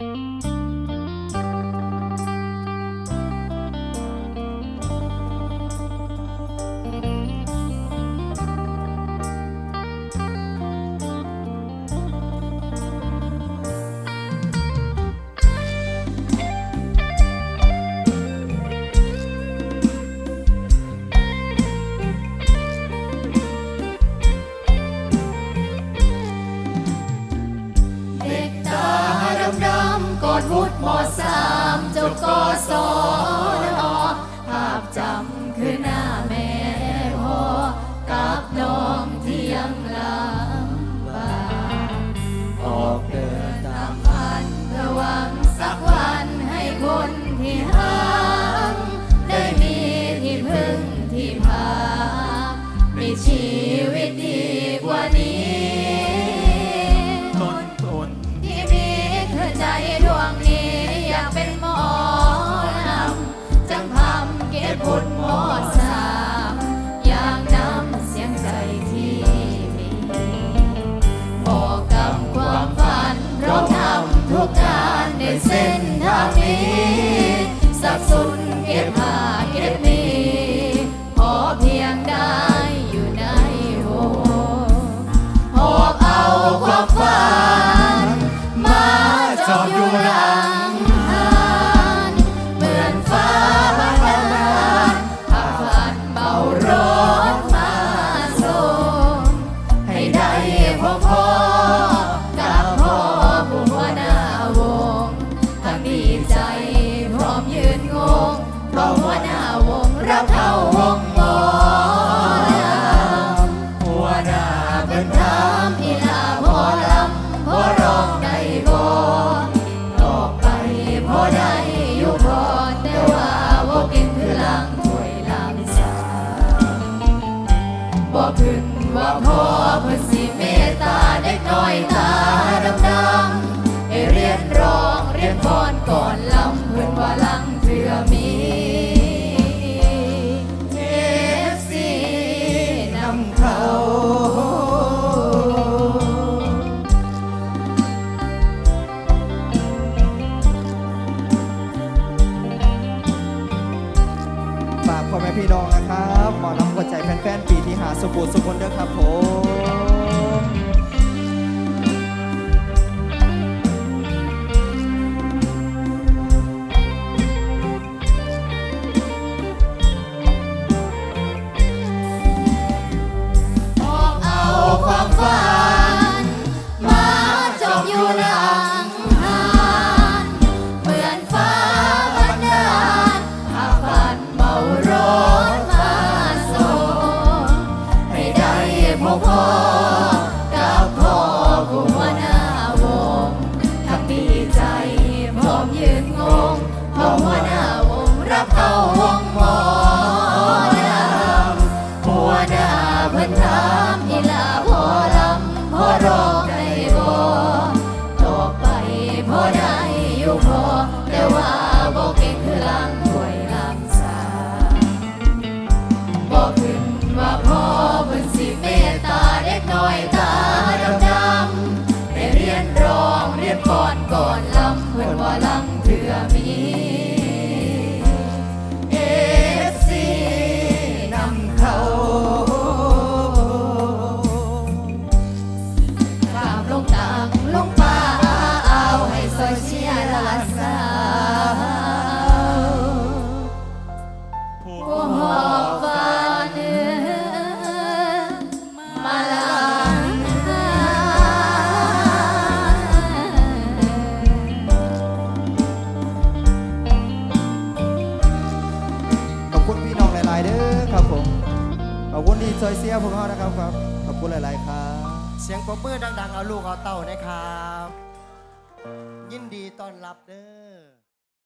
เดวุฒมสามจบกอสอนอภาพจำคือหน้าแม่พ่อกับน้องที่ยังลำบากออกเดินตามพันเพื่อหวังสักวันให้คนที่ห่างได้มีที่พึ่งที่พามีชีำเก็บบุญหมอสามอยากนำเสียงใจที่มีบอกกับความฝันเราทำทุกการในเส้นทางนี้สับสนเก็บ งเพราะหัวหน้าวงรับเข้าวงหมอลำหัวหน้าเบิ่นถามอีลาพอลำพอร้องได้บ่ออกไปพอได้อยู่พอแต่ว่าบ่เก่งคือลางถวยลางสาบ่ขึ้นว่าพ่อเพิ่นสิเมตตาเด็กน้อยตาำเขาฝากพ่อแม่พี่น้องนะครับหมอน้ำหัวใจแฟนๆปีที่หาสบู่สมบูรณ์เด้อครับผม หลังหานเหมือนฟ้าบันดาลพาฝันเบารถมาส่งให้ได้พบพ่อกับพ่อผู้หัวหน้าวงทั้งดีใจพร้อมยืนงงเพราะหัวหน้าวงรับเข้าวงหมอลำหัวหน้าเพิ่นถา สอบคุณที่ช่วยเสียพวกเขานะครับครับ ขอบคุณหลาย ๆ ครับ เสียงปรบมือดัง ๆ เอาลูกเอาเต้านะครับ ยินดีต้อนรับเด้อ